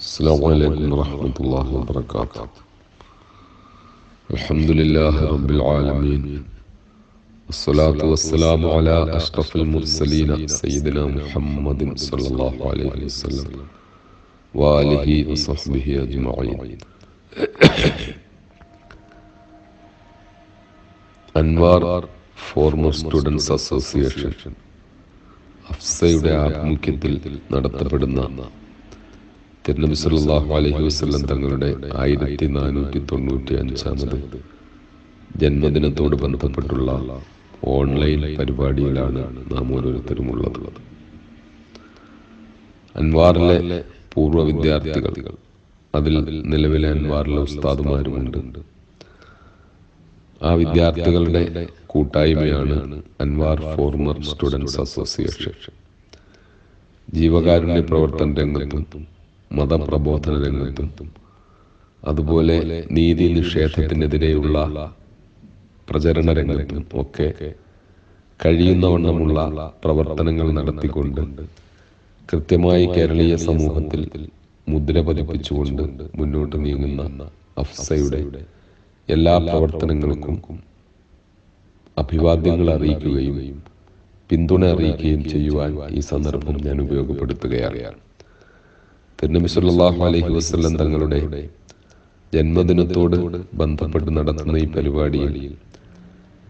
السلام عليكم ورحمة الله وبركاته الحمد لله رب العالمين والصلاة والسلام على أشرف المرسلين سيدنا محمد صلى الله عليه وسلم وآله وصحبه أجمعين Anwar former students association അഫ്സയുടെ ആഭിമുഖ്യത്തിൽ നടത്തപ്പെടുന്ന തിരുനബി സല്ലാഹു അലൈഹി വസല്ലം തങ്ങളുടെ ആയിരത്തി നാനൂറ്റി തൊണ്ണൂറ്റി അഞ്ചാമത് ജന്മദിനത്തോട് ബന്ധപ്പെട്ടുള്ള ഓൺലൈൻ പരിപാടിയിലാണ് നാം ഓരോരുത്തരും ഉള്ളത് അൻവാറിലെ പൂർവ വിദ്യാർത്ഥികൾ അതിൽ നിലവിലെ അൻവാറിലെ ഉസ്താദുമാരുമുണ്ട്. ആ വിദ്യാർത്ഥികളുടെ കൂട്ടായ്മയാണ് അൻവാർ ഫോർമർ സ്റ്റുഡൻസ് അസോസിയേഷൻ. ജീവകാരുണ്യ പ്രവർത്തന രംഗത്തും മതപ്രബോധന രംഗത്തും അതുപോലെ നീതി നിഷേധത്തിനെതിരെയുള്ള പ്രചരണ രംഗത്തും ഒക്കെ കഴിയുന്നവണ്ണമുള്ള പ്രവർത്തനങ്ങൾ നടത്തിക്കൊണ്ട് കൃത്യമായി കേരളീയ സമൂഹത്തിൽ മുദ്ര പതിപ്പിച്ചുകൊണ്ട് മുന്നോട്ട് നീങ്ങുന്ന അഫ്സയുടെ എല്ലാ പ്രവർത്തനങ്ങൾക്കും അഭിവാദ്യങ്ങൾ അറിയിക്കുകയും പിന്തുണ അറിയിക്കുകയും ചെയ്യുവാൻ ഈ സന്ദർഭം ഞാൻ ഉപയോഗപ്പെടുത്തുകയാണ്. തിരുനബി സല്ലല്ലാഹു അലൈഹി വസ്ലം തങ്ങളുടെ ജന്മദിനത്തോട് ബന്ധപ്പെട്ട് നടത്തുന്ന ഈ പരിപാടിയിൽ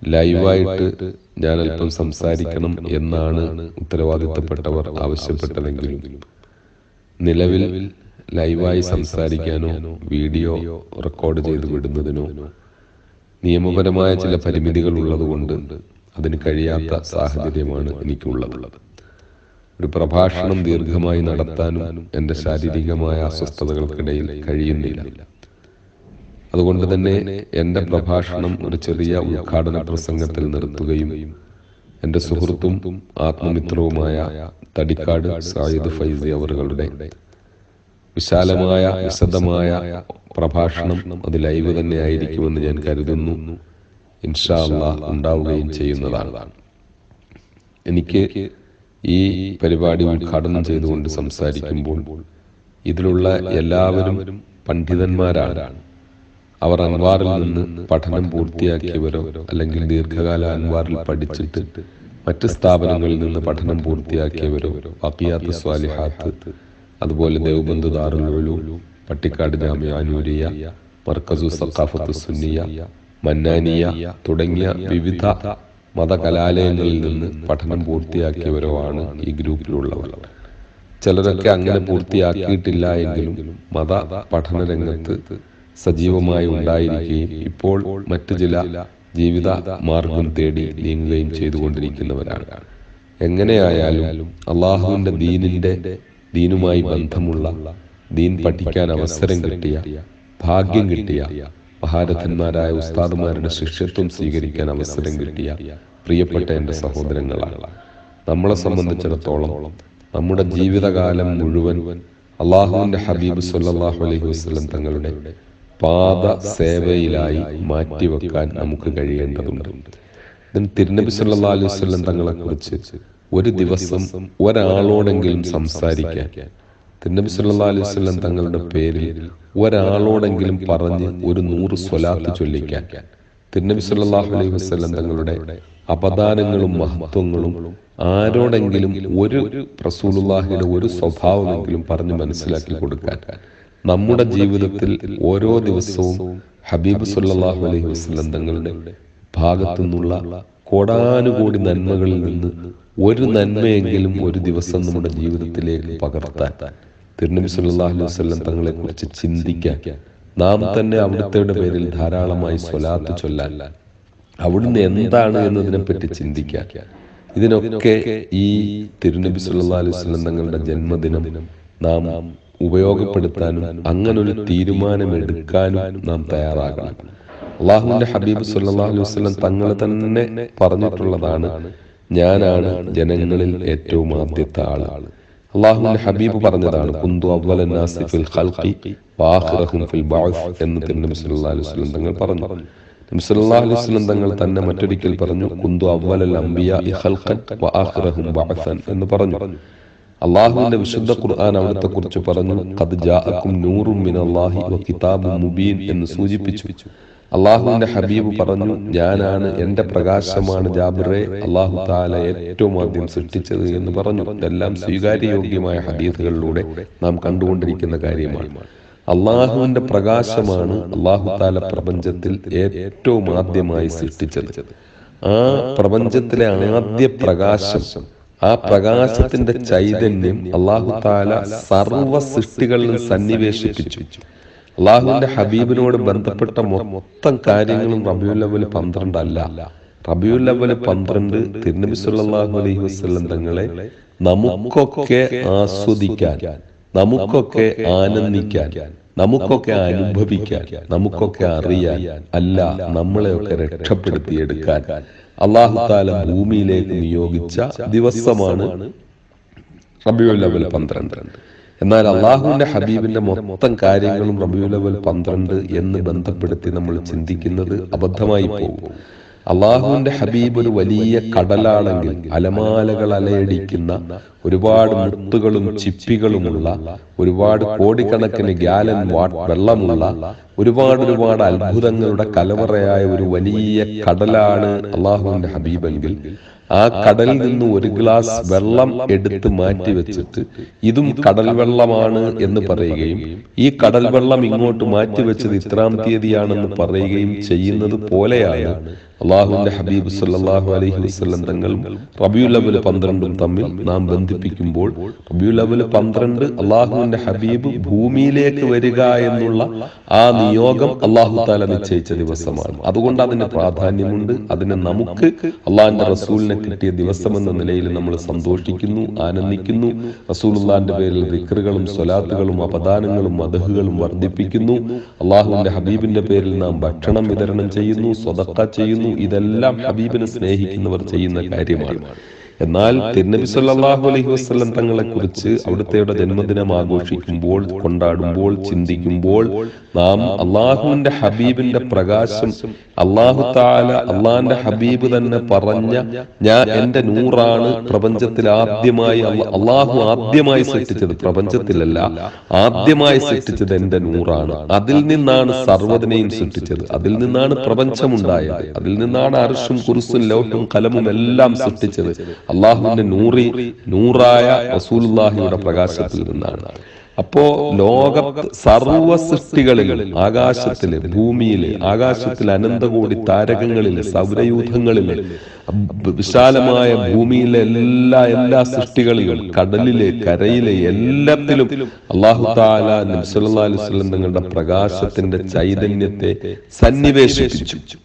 ലൈവായിട്ട് ഞാൻ അല്പം സംസാരിക്കണം എന്നാണ് ഉത്തരവാദിത്തപ്പെട്ടവർ ആവശ്യപ്പെട്ടതെങ്കിലും നിലവിൽ ലൈവായി സംസാരിക്കാനോ വീഡിയോ റെക്കോർഡ് ചെയ്ത് വിടുന്നതിനോ നിയമപരമായ ചില പരിമിതികൾ ഉള്ളതുകൊണ്ട് അതിന് കഴിയാത്ത സാഹചര്യമാണ് എനിക്കുള്ളത്. ഒരു പ്രഭാഷണം ദീർഘമായി നടത്താനും എന്റെ ശാരീരികമായ അസ്വസ്ഥതകൾക്കിടയിൽ കഴിയുന്നില്ല. അതുകൊണ്ട് തന്നെ എന്റെ പ്രഭാഷണം ഒരു ചെറിയ ഉദ്ഘാടന പ്രസംഗത്തിൽ നിർത്തുകയും എന്റെ സുഹൃത്തും ആത്മമിത്രവുമായ തടിക്കാട് സായിദ് ഫൈസി അവറുകളുടെ വിശാലമായ വിശദമായ പ്രഭാഷണം അത് ലൈവ് തന്നെ ആയിരിക്കുമെന്ന് ഞാൻ കരുതുന്നു. ഇൻഷാ ഉണ്ടാവുകയും ചെയ്യുന്നതാണ്. എനിക്ക് ഈ പരിപാടി ഉദ്ഘാടനം ചെയ്തുകൊണ്ട് സംസാരിക്കുമ്പോൾ ഇതിലുള്ള എല്ലാവരും പണ്ഡിതന്മാരാണ്. അവർ അൻവാറിൽ നിന്ന് പഠനം പൂർത്തിയാക്കിയവരോ അല്ലെങ്കിൽ ദീർഘകാല അൻവാറിൽ പഠിച്ചിട്ട് മറ്റ് സ്ഥാപനങ്ങളിൽ നിന്ന് പഠനം പൂർത്തിയാക്കിയവരോ അക്കിയാത്ത് സ്വാലിഹാത്ത് അതുപോലെ ദേവബന്ധു ദാറുൽ പട്ടിക്കാട് ജാമ്യ അനൂരിയ മർക്കസു സഖാഫത്ത് സുന്നിയ മന്നാനിയ തുടങ്ങിയ വിവിധ മതകലാലയങ്ങളിൽ നിന്ന് പഠനം പൂർത്തിയാക്കിയവരോ ആണ് ഈ ഗ്രൂപ്പിലുള്ളവർ. ചിലരൊക്കെ അങ്ങനെ പൂർത്തിയാക്കിയിട്ടില്ല എങ്കിലും മത പഠന രംഗത്ത് സജീവമായി ഉണ്ടായിരിക്കുകയും ഇപ്പോൾ മറ്റു ചില ജീവിത മാർഗം തേടി നീങ്ങുകയും ചെയ്തുകൊണ്ടിരിക്കുന്നവരാണ്. എങ്ങനെയായാലും അള്ളാഹുവിന്റെ ദീനിന്റെ ദീനുമായി ബന്ധമുള്ള ദീൻ പഠിക്കാൻ അവസരം കിട്ടിയ ഭാഗ്യം കിട്ടിയ മഹാരഥന്മാരായ ഉസ്താദുമാരുടെ ശിഷ്യത്വം സ്വീകരിക്കാൻ അവസരം കിട്ടിയ പ്രിയപ്പെട്ട എന്റെ സഹോദരങ്ങളാണ്. നമ്മളെ സംബന്ധിച്ചിടത്തോളം നമ്മുടെ ജീവിതകാലം മുഴുവൻ അള്ളാഹുവിന്റെ ഹബീബ് സല്ലാഹു അലൈഹി വസ്ലം തങ്ങളുടെ പാത സേവയിലായി മാറ്റിവെക്കാൻ നമുക്ക് കഴിയേണ്ടതുണ്ട്. ഇതിന് തിരുനബി സല്ലാ അലൈഹി വസ്ലം തങ്ങളെ കുറിച്ച് ഒരു ദിവസം ഒരാളോടെങ്കിലും സംസാരിക്കാൻ തിരുനബി സല്ലാ അലൈഹി വസ്ലം തങ്ങളുടെ പേരിൽ ഒരാളോടെങ്കിലും പറഞ്ഞ് ഒരു നൂറ് സ്വലാത്ത് ചൊല്ലിക്കാൻ. തിരുനബി സല്ലാഹു അലൈഹി വസ്ലം തങ്ങളുടെ അപദാനങ്ങളും മഹത്വങ്ങളും ആരോടെങ്കിലും ഒരു റസൂലുള്ളാഹിയുടെ ഒരു സ്വഭാവമെങ്കിലും പറഞ്ഞ് മനസ്സിലാക്കി കൊടുക്കാൻ. നമ്മുടെ ജീവിതത്തിൽ ഓരോ ദിവസവും ഹബീബ് സല്ലാഹു അലൈഹി വസ്ലം തങ്ങളുടെ ഭാഗത്തു നിന്നുള്ള കോടാനുകോടി നന്മകളിൽ നിന്ന് ഒരു നന്മയെങ്കിലും ഒരു ദിവസം നമ്മുടെ ജീവിതത്തിലേക്ക് പകർത്താൻ. തിരുനബി സല്ലാഹു അലൈഹി വസ്ലം തങ്ങളെ കുറിച്ച് ചിന്തിക്കാൻ നാം തന്നെ അവിടുത്തെ പേരിൽ ധാരാളമായി സ്വലാത്ത് ചൊല്ലാൻ. അവിടുന്ന് എന്താണ് എന്നതിനെപ്പറ്റി ചിന്തിക്കാൻ ഇതിനൊക്കെ ഈ തിരുനബി സല്ലാ അലൈഹി വസ്ലം തങ്ങളുടെ ജന്മദിനം നാം ഉപയോഗപ്പെടുത്താനും അങ്ങനൊരു തീരുമാനമെടുക്കാനും നാം തയ്യാറാകണം. അള്ളാഹുവിന്റെ ഹബീബ് സല്ലാ അലൈഹി വസ്ലം തങ്ങൾ തന്നെ പറഞ്ഞിട്ടുള്ളതാണ് ഞാനാണ് ജനങ്ങളിൽ ഏറ്റവും ആദ്യത്തെ ആൾ. അള്ളാഹുവിന്റെ ഹബീബ് പറഞ്ഞതാണ് കുന്തു അവ്വലന്നാസി ഫിൽ ഖൽഖി വാഖിറഹും ഫിൽ ബഅസ് എന്ന് തിരുനബി അലൈഹി വസല്ലം തങ്ങൾ പറഞ്ഞു. നബി അലൈഹി വസല്ലം തങ്ങൾ തന്നെ മറ്റൊരിക്കൽ പറഞ്ഞു കുന്തു അവ്വലൽ അംബിയാ ഖൽഖൻ വആഖിറഹും ബഅസൻ എന്ന് പറഞ്ഞു. അള്ളാഹുവിന്റെ വിശുദ്ധ ഖുർആൻ അവിടുത്തെ കുറിച്ച് പറഞ്ഞു ഖദ് ജാഅക്കും നൂറും മിനല്ലാഹി മുബീൻ എന്ന് സൂചിപ്പിച്ചു. അള്ളാഹുവിന്റെ ഹബീബ് പറഞ്ഞു ഞാനാണ് എന്റെ പ്രകാശമാണ് ജാബിറെ. അള്ളാഹു താല ഏറ്റവും ആദ്യം സൃഷ്ടിച്ചത് എന്ന് പറഞ്ഞു. ഇതെല്ലാം സ്വീകാര്യയോഗ്യമായ ഹദീസുകളിലൂടെ നാം കണ്ടുകൊണ്ടിരിക്കുന്ന കാര്യമാണ്. അള്ളാഹുവിന്റെ പ്രകാശമാണ് അള്ളാഹു താല പ്രപഞ്ചത്തിൽ ഏറ്റവും ആദ്യമായി സൃഷ്ടിച്ചത്. ആ പ്രപഞ്ചത്തിലെ ആദ്യ പ്രകാശം ആ പ്രകാശത്തിന്റെ ചൈതന്യം അള്ളാഹു താല സർവ സൃഷ്ടികളിലും സന്നിവേശിപ്പിച്ചു. അള്ളാഹുവിന്റെ ഹബീബിനോട് ബന്ധപ്പെട്ട മൊത്തം കാര്യങ്ങളും റബിയുൽ അവൽ പന്ത്രണ്ട് അല്ല റബിയുൽ അവൽ പന്ത്രണ്ട് തിരുനബി സല്ലല്ലാഹു അലൈഹി വസ്ലം തങ്ങളെ നമുക്കൊക്കെ ആസ്വദിക്കാൻ നമുക്കൊക്കെ ആനന്ദിക്കാൻ നമുക്കൊക്കെ അനുഭവിക്കാൻ നമുക്കൊക്കെ അറിയാൻ അല്ല നമ്മളെയൊക്കെ രക്ഷപ്പെടുത്തിയെടുക്കാൻ. അള്ളാഹു താല ഭൂമിയിലേക്ക് നിയോഗിച്ച ദിവസമാണ് റബിയുൽ അവൽ പന്ത്രണ്ട്. എന്നാൽ അള്ളാഹുവിന്റെ ഹബീബിന്റെ മൊത്തം കാര്യങ്ങളും റബിയുൽ അവൽ പന്ത്രണ്ട് എന്ന് ബന്ധപ്പെടുത്തി നമ്മൾ ചിന്തിക്കുന്നത് അബദ്ധമായി പോകും. അള്ളാഹുവിന്റെ ഹബീബ് ഒരു വലിയ കടലാണെങ്കിൽ അലമാലകൾ അലയടിക്കുന്ന ഒരുപാട് മുത്തുകളും ചിപ്പികളുമുള്ള ഒരുപാട് കോടിക്കണക്കിന് ഗ്യാലൻ വാട്ട് വെള്ളമുള്ള ഒരുപാട് ഒരുപാട് അത്ഭുതങ്ങളുടെ കലവറയായ ഒരു വലിയ കടലാണ് അള്ളാഹുവിന്റെ ഹബീബെങ്കിൽ ആ കടലിൽ നിന്ന് ഒരു ഗ്ലാസ് വെള്ളം എടുത്ത് മാറ്റി വെച്ചിട്ട് ഇതും കടൽ വെള്ളമാണ് എന്ന് പറയുകയും ഈ കടൽ വെള്ളം ഇങ്ങോട്ട് മാറ്റി വെച്ചത് ഇത്രാം തീയതിയാണെന്ന് പറയുകയും ചെയ്യുന്നത് പോലെയാണ് അള്ളാഹുവിന്റെ ഹബീബ് സല്ലാഹു അലൈഹി വസ്ലം തങ്ങൾ റബിയുൽ അവൽ പന്ത്രണ്ടും തമ്മിൽ നാം ബന്ധിപ്പിക്കുമ്പോൾ റബിയുൽ അവൽ പന്ത്രണ്ട് അള്ളാഹുവിന്റെ ഹബീബ് ഭൂമിയിലേക്ക് വരിക എന്നുള്ള ആ നിയോഗം അള്ളാഹു താല നിശ്ചയിച്ച ദിവസമാണ്. അതുകൊണ്ട് അതിന് പ്രാധാന്യമുണ്ട്. അതിനെ നമുക്ക് അള്ളാഹിന്റെ റസൂലിനെ കിട്ടിയ ദിവസം എന്ന നിലയിൽ നമ്മൾ സന്തോഷിക്കുന്നു ആനന്ദിക്കുന്നു. റസൂലുള്ളാന്റെ പേരിൽ വിക്രുകളും സ്വലാത്തുകളും അപദാനങ്ങളും മതഹുകളും വർദ്ധിപ്പിക്കുന്നു. അള്ളാഹുവിന്റെ ഹബീബിന്റെ പേരിൽ നാം ഭക്ഷണം വിതരണം ചെയ്യുന്നു സ്വതക്ക ചെയ്യുന്നു. ഇതെല്ലാം ഹബീബിനെ സ്നേഹിക്കുന്നവർ ചെയ്യുന്ന കാര്യമാണ്. എന്നാൽ തിരുനബി സല്ലാഹു അലൈഹി വസ്ലം തങ്ങളെ കുറിച്ച് അവിടുത്തെയുടെ ജന്മദിനം ആഘോഷിക്കുമ്പോൾ കൊണ്ടാടുമ്പോൾ ചിന്തിക്കുമ്പോൾ നാം അള്ളാഹുവിന്റെ ഹബീബിന്റെ പ്രകാശം അള്ളാഹു താല അള്ളാഹിന്റെ ഹബീബ് തന്നെ പറഞ്ഞ ഞാൻ എന്റെ നൂറാണ് പ്രപഞ്ചത്തിൽ ആദ്യമായി അള്ളാഹു ആദ്യമായി സൃഷ്ടിച്ചത്. പ്രപഞ്ചത്തിലല്ല ആദ്യമായി സൃഷ്ടിച്ചത് എന്റെ നൂറാണ്. അതിൽ നിന്നാണ് സർവതിനെയും സൃഷ്ടിച്ചത്. അതിൽ നിന്നാണ് പ്രപഞ്ചമുണ്ടായത്. അതിൽ നിന്നാണ് അർഷും കുറുസും ലോട്ടും കലമും എല്ലാം സൃഷ്ടിച്ചത്. അള്ളാഹുവിന്റെ നൂറി നൂറായ റസൂൽഹിയുടെ പ്രകാശത്തിൽ നിന്നാണ്. അപ്പോ ലോക സർവ സൃഷ്ടികളിൽ ആകാശത്തിൽ ഭൂമിയിൽ ആകാശത്തിൽ അനന്തകോടി താരകങ്ങളിൽ സൗരയൂഥങ്ങളിൽ വിശാലമായ ഭൂമിയിലെ എല്ലാ എല്ലാ സൃഷ്ടികളിലും കടലിലെ കരയിലെ എല്ലാത്തിലും അള്ളാഹു താല നബ്സല്ലാ അലൈഹി സ്വലം തങ്ങളുടെ പ്രകാശത്തിന്റെ ചൈതന്യത്തെ സന്നിവേശിപ്പിച്ചു.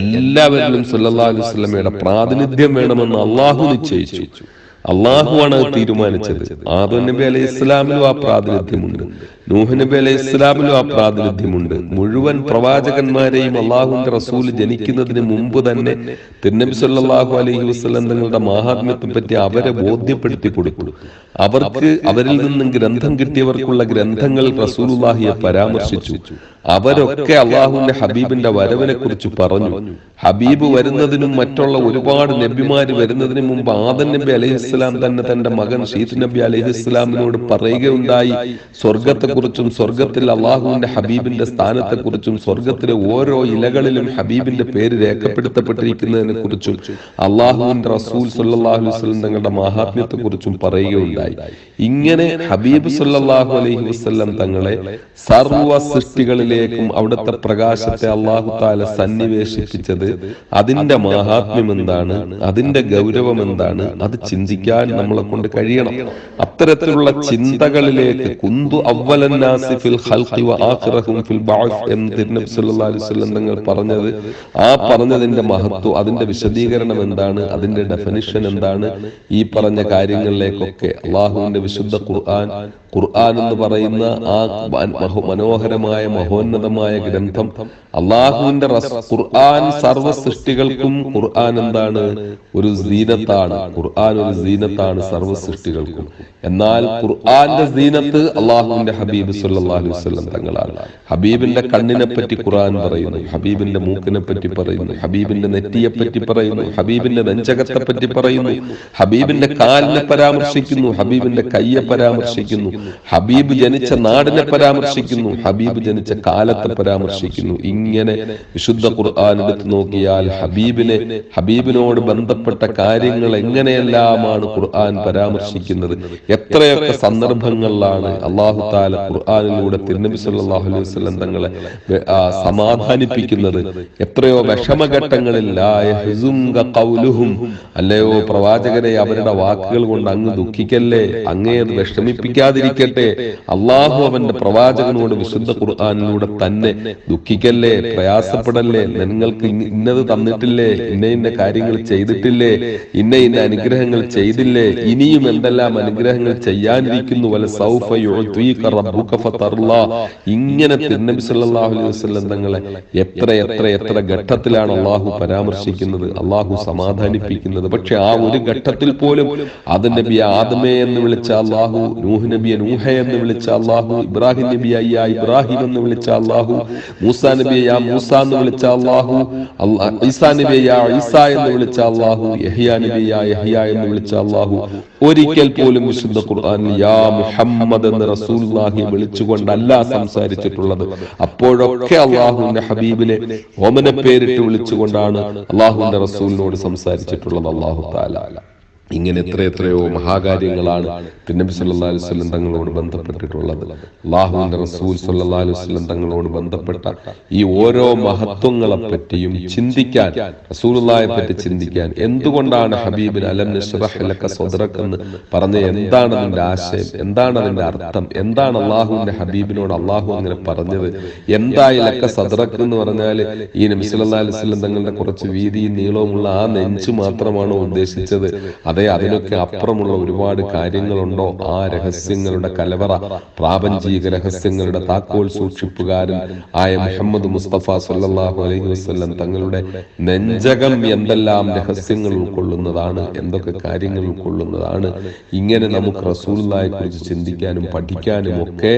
എല്ലാവരിലും സല്ലല്ലാഹു അലൈഹി പ്രാതിനിധ്യം വേണമെന്ന് അള്ളാഹു നിശ്ചയിച്ചു. അള്ളാഹു ആണ് തീരുമാനിച്ചത്. ആദു നബി അലൈഹി ഇസ്ലാമിലും ആ പ്രാതിനിധ്യമുണ്ട്. നൂഹ് നബി അലൈഹി ഇസ്ലാമിലും ആ പ്രാതിനിധ്യമുണ്ട് മുഴുവൻ പ്രവാചകന്മാരെയും അള്ളാഹുവിന്റെ റസൂൽ ജനിക്കുന്നതിന് മുമ്പ് തന്നെ തിരുനബി സല്ലാഹു അലൈഹി വസ്ലം തങ്ങളുടെ മഹാത്മ്യത്തെ പറ്റി അവരെ ബോധ്യപ്പെടുത്തി കൊടുത്തു. അവർക്ക് അവരിൽ നിന്നും ഗ്രന്ഥം കിട്ടിയവർക്കുള്ള ഗ്രന്ഥങ്ങൾ റസൂലുള്ളാഹിയെ പരാമർശിച്ചു. അവരൊക്കെ അള്ളാഹുവിന്റെ ഹബീബിന്റെ വരവിനെ കുറിച്ച് പറഞ്ഞു. ഹബീബ് വരുന്നതിനും മറ്റുള്ള ഒരുപാട് നബിമാര് വരുന്നതിനു മുമ്പ് ആദൻ നബി അലൈഹി ഇസ്ലാം തന്നെ തന്റെ മകൻ ഷീത്ത് നബി അലൈഹി ഇസ്ലാമിനോട് പറയുകയുണ്ടായി. സ്വർഗത്തെ കുറിച്ചും സ്വർഗത്തിൽ അള്ളാഹുവിന്റെ ഹബീബിന്റെ സ്ഥാനത്തെക്കുറിച്ചും സ്വർഗത്തിലെ ഓരോ ഇലകളിലും ഹബീബിന്റെ പേര് രേഖപ്പെടുത്തപ്പെട്ടിരിക്കുന്നതിനെ കുറിച്ചും അള്ളാഹുവിന്റെ റസൂൽ വസല്ലം തങ്ങളുടെ മഹാത്മ്യത്തെ കുറിച്ചും പറയുകയുണ്ടായി. ഇങ്ങനെ ഹബീബ് സുല്ലാഹു അലൈഹി വസല്ലം തങ്ങളെ സർവ സൃഷ്ടികളിലേക്കും അവിടുത്തെ പ്രകാശത്തെ അള്ളാഹു താല സന്നിവേശിപ്പിച്ചത് അതിന്റെ മഹാത്മ്യം എന്താണ് അതിന്റെ ഗൗരവം എന്താണ് അത് ചിന്തിക്കാൻ നമ്മളെ കൊണ്ട് കഴിയണം. അത്തരത്തിലുള്ള ചിന്തകളിലേക്ക് കുന്തു അവലന്നാസിഫിൽ വ ആഖിറഹും ഫിൽ എന്ന് തിരുനബി സല്ലല്ലാഹു അലൈഹി വസല്ലം പറഞ്ഞത് ആ പറഞ്ഞതിന്റെ മഹത്വം അതിന്റെ വിശദീകരണം എന്താണ് അതിന്റെ ഡെഫിനിഷൻ എന്താണ് ഈ പറഞ്ഞ കാര്യങ്ങളിലേക്കൊക്കെ അള്ളാഹുവിന്റെ വിശുദ്ധ ഖുർആൻ ഖുർആൻ എന്ന് പറയുന്ന ആ മനോഹരമായ മഹോന്നതമായ ഗ്രന്ഥം അള്ളാഹുവിന്റെ ഖുർആൻ സർവ സൃഷ്ടികൾക്കും ഖുർആൻ എന്താണ് ഒരു സീനത്താണ്. ഖുർആൻ ഒരു സീനത്താണ് സർവ സൃഷ്ടികൾക്കും എന്നാൽ ഖുർആന്റെ സീനത്ത് അള്ളാഹുവിന്റെ ഹബീബ് സുല്ലാഹു വസ്ലം തങ്ങളാണ്. ഹബീബിന്റെ കണ്ണിനെ പറ്റി ഖുർആൻ പറയുന്നു. ഹബീബിന്റെ മൂക്കിനെ പറ്റി പറയുന്നു. ഹബീബിന്റെ നെറ്റിയെ പറ്റി പറയുന്നു. ഹബീബിന്റെ നെഞ്ചകത്തെ പറ്റി പറയുന്നു. ഹബീബിന്റെ കാലിനെ പരാമർശിക്കുന്നു. ഹബീബിന്റെ കയ്യെ പരാമർശിക്കുന്നു. ഹബീബ് ജനിച്ച നാടിനെ പരാമർശിക്കുന്നു. ഹബീബ് ജനിച്ച കാലത്തെ പരാമർശിക്കുന്നു. ഇങ്ങനെ വിശുദ്ധ ഖുർആൻ എടുത്തു നോക്കിയാൽ ഹബീബിനെ ഹബീബിനോട് ബന്ധപ്പെട്ട കാര്യങ്ങൾ എങ്ങനെയെല്ലാമാണ് ഖുർആൻ പരാമർശിക്കുന്നത്? എത്രയൊക്കെ സന്ദർഭങ്ങളിലാണ് അള്ളാഹു താല ഖുർആാനിലൂടെ തിരുനബി സല്ലല്ലാഹു അലൈഹി വസല്ലം തങ്ങളെ സമാധാനിപ്പിക്കുന്നത് എത്രയോ വിഷമഘട്ടങ്ങളിൽ അല്ലയോ പ്രവാചകരെ അവരുടെ വാക്കുകൾ കൊണ്ട് അങ്ങ് ദുഃഖിക്കല്ലേ? അങ്ങേ അത് വിഷമിപ്പിക്കാതിരിക്കട്ടെ അള്ളാഹു അവന്റെ പ്രവാചകനോട് വിശുദ്ധ ഖുർആാനിലൂടെ തന്നെ ദുഃഖിക്കല്ലേ പ്രയാസപ്പെടല്ലേ നിങ്ങൾക്ക് ഇന്ന- ഇന്നത് തന്നിട്ടില്ലേ ഇന്ന ഇന്ന കാര്യങ്ങൾ ചെയ്തിട്ടില്ലേ ഇന്ന ഇന്ന അനുഗ്രഹങ്ങൾ ചെയ്തില്ലേ ഇനിയും എന്തെല്ലാം അനുഗ്രഹങ്ങൾ ചെയ്യാനിരിക്കുന്നു വല ഇങ്ങനെ തിരുനബി സല്ലല്ലാഹു അലൈഹി വസല്ലം തങ്ങളെ എത്ര എത്ര എത്ര ഘട്ടത്തിലാണ് അള്ളാഹു പരാമർശിക്കുന്നത് അള്ളാഹു സമാധാനിപ്പിക്കുന്നത്. പക്ഷെ ആ ഒരു ഘട്ടത്തിൽ പോലും അത് നബി ആദമേ എന്ന് വിളിച്ച അള്ളാഹു നൂഹ് നബിയെ നൂഹ എന്ന് വിളിച്ച അള്ളാഹു ഇബ്രാഹിം നബിയെ ഇബ്രാഹിം എന്ന് വിളിച്ച അള്ളാഹു മൂസ നബിയ മൂസ എന്ന് വിളിച്ച അള്ളാഹു ഈസാ നബിയ ഈസ എന്ന് വിളിച്ച അള്ളാഹു യഹിയ നബിയ യഹിയ എന്ന് വിളിച്ച അള്ളാഹു. ഒരിക്കൽ പോലും വിശുദ്ധ ഖുർആനിൽ യാ മുഹമ്മദ് എന്ന് റസൂലുള്ളാഹി വിളിച്ചുകൊണ്ടല്ല സംസാരിച്ചിട്ടുള്ളത്. അപ്പോഴൊക്കെ അള്ളാഹുവിന്റെ ഹബീബിനെ ഓമന പേരിട്ട് വിളിച്ചുകൊണ്ടാണ് അള്ളാഹുവിന്റെ റസൂലിനോട് സംസാരിച്ചിട്ടുള്ളത് അള്ളാഹു താല ഇങ്ങനെ എത്ര എത്രയോ മഹാകാര്യങ്ങളാണ് തിരുനബി സല്ലല്ലാഹു അലൈഹി വസല്ലം തങ്ങളോട് ബന്ധപ്പെട്ടിട്ടുള്ളത്. അള്ളാഹുവിന്റെ റസൂൽ സല്ലല്ലാഹു അലൈഹി വസല്ലം തങ്ങളോട് ബന്ധപ്പെട്ട ഈ ഓരോ മഹത്വങ്ങളെ പറ്റിയും ചിന്തിക്കാൻ റസൂലുള്ളായെ പറ്റി ചിന്തിക്കാൻ എന്തുകൊണ്ടാണ് ഹബീബിൻ അലം സദ്റക എന്ന് പറഞ്ഞ എന്താണ് അതിന്റെ ആശയം എന്താണ് അതിന്റെ അർത്ഥം എന്താണ് അള്ളാഹുവിന്റെ ഹബീബിനോട് അള്ളാഹു അങ്ങനെ പറഞ്ഞത്? എന്തായി ലക്ക സദറക് എന്ന് പറഞ്ഞാൽ ഈ നബി സല്ലല്ലാഹു അലൈഹി വസല്ലം തങ്ങളുടെ കുറച്ച് വീതിയും നീളവുമുള്ള ആ നെഞ്ച് മാത്രമാണോ ഉദ്ദേശിച്ചത്. അതെ അതിനൊക്കെ അപ്പുറമുള്ള ഒരുപാട് കാര്യങ്ങളുണ്ടോ? ആ രഹസ്യങ്ങളുടെ കലവറ പ്രാപഞ്ചിക രഹസ്യങ്ങളുടെ താക്കോൽ സൂക്ഷിപ്പുകാരൻ ആയ മുഹമ്മദ് മുസ്തഫ സല്ലല്ലാഹു അലൈഹി വസല്ലം തങ്ങളുടെ നെഞ്ചകം എന്തെല്ലാം രഹസ്യങ്ങൾ ഉൾക്കൊള്ളുന്നതാണ് എന്തൊക്കെ കാര്യങ്ങൾ ഉൾക്കൊള്ളുന്നതാണ് ഇങ്ങനെ നമുക്ക് റസൂലായെ കുറിച്ച് ചിന്തിക്കാനും പഠിക്കാനും ഒക്കെ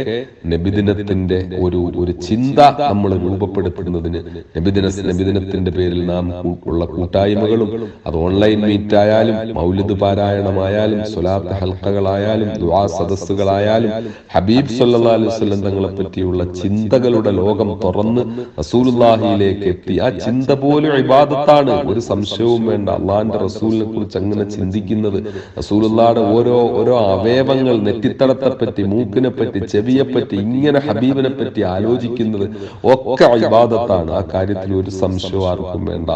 നബിദിനത്തിന്റെ ഒരു ഒരു ചിന്ത നമ്മൾ രൂപപ്പെടുത്തുന്നതിന് നബിദിന നബിദിനത്തിന്റെ പേരിൽ നാം ഉള്ള കൂട്ടായ്മകളും അത് ഓൺലൈൻ മീറ്റ് ആയാലും മൗലിദ് പാരായണമായാലും സ്വലാത്ത് ഹൽക്കകളായാലും ദുആ സദസ്സുകളായാലും ഹബീബ് സല്ലല്ലാഹു അലൈഹി വസല്ലം തങ്ങളെ പറ്റിയുള്ള ചിന്തകളുടെ ലോകം തുറന്ന് റസൂലുള്ളാഹിയിലേക്ക് എത്തി. ആ ചിന്ത പോലും ഇബാദത്താണ്. ഒരു സംശയവും വേണ്ട. അള്ളാഹിന്റെ റസൂലിനെ കുറിച്ച് അങ്ങനെ ചിന്തിക്കുന്നത് റസൂലുള്ളായുടെ ഓരോ ഓരോ അവയവങ്ങൾ നെറ്റിത്തടത്തെ പറ്റി മൂക്കിനെ പറ്റി ചെവിയെ പറ്റി ഇങ്ങനെ ഹബീബിനെ പറ്റി ആലോചിക്കുന്നത് ഒക്കെ ഇബാദത്താണ്. ആ കാര്യത്തിൽ ഒരു സംശയവും ആർക്കും വേണ്ട.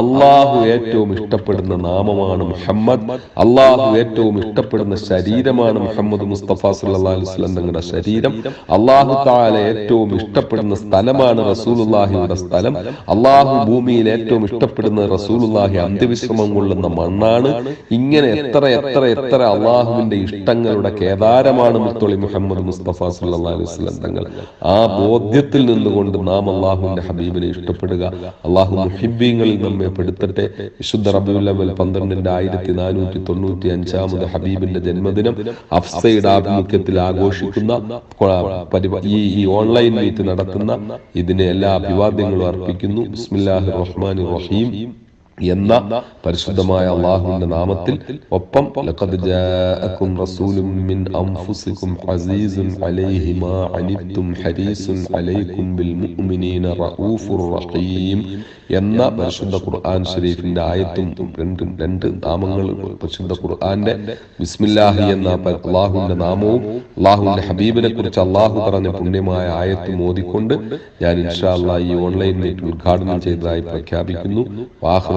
അള്ളാഹു ഏറ്റവും ഇഷ്ടപ്പെടുന്ന നാമമാണ് മുഹമ്മദ്. അള്ളാഹു ഏറ്റവും ഇഷ്ടപ്പെടുന്ന ശരീരമാണ് മുഹമ്മദ് മുസ്തഫ വസല്ലം തങ്ങളുടെ ശരീരം. അള്ളാഹു താല ഏറ്റവും ഇഷ്ടപ്പെടുന്ന സ്ഥലമാണ് റസൂലുല്ലാഹിയുടെ സ്ഥലം. അള്ളാഹു ഭൂമിയിൽ ഏറ്റവും ഇഷ്ടപ്പെടുന്ന റസൂലുള്ളാഹി അന്ത്യവിശ്രമം കൊള്ളുന്ന മണ്ണാണ്. ഇങ്ങനെ എത്ര എത്ര എത്ര അള്ളാഹുവിന്റെ ഇഷ്ടങ്ങളുടെ കേദാരമാണ് മുത്തൊളി മുഹമ്മദ് മുസ്തഫ വസല്ലം തങ്ങൾ. ആ ബോധ്യത്തിൽ നിന്നുകൊണ്ട് നാം അള്ളാഹുവിന്റെ ഹബീബിനെ ഇഷ്ടപ്പെടുക. അള്ളാഹു മുഹിബീങ്ങളിൽ നമ്മെ പെടുത്തട്ടെ. വിശുദ്ധ റബിഉൽ അവൽ പന്ത്രണ്ടിന്റെ ആയിരത്തി നാനൂറ്റി തൊണ്ണൂറ്റി അഞ്ചാമത് ഹബീബിന്റെ ജന്മദിനം അഫ്സയുടെ ആഭിമുഖ്യത്തിൽ ആഘോഷിക്കുന്ന ഈ ഈ ഓൺലൈൻ മീറ്റ് നടത്തുന്ന ഇതിനെ എല്ലാ അഭിവാദ്യങ്ങളും അർപ്പിക്കുന്നു. റഹ്മാനിർ റഹീം. എന്ന പരിശുദ്ധമായ അള്ളാഹുവിന്റെ നാമത്തിൽ ഒപ്പം എന്ന പരിശുദ്ധ ഖുർആൻ ഷരീഫിന്റെ ആയത്തും രണ്ട് രണ്ട് നാമങ്ങൾ പരിശുദ്ധ ഖുർആന്റെ ബിസ്മില്ലാഹി എന്ന അള്ളാഹുവിന്റെ നാമവും അള്ളാഹുവിന്റെ ഹബീബിനെ കുറിച്ച് അള്ളാഹു പറഞ്ഞ പുണ്യമായ ആയത്തും ഓതിക്കൊണ്ട് ഞാൻ ഇൻഷാ അള്ളാഹ് ഈ ഓൺലൈൻ മീറ്റ് ഉദ്ഘാടനം ചെയ്തതായി പ്രഖ്യാപിക്കുന്നു.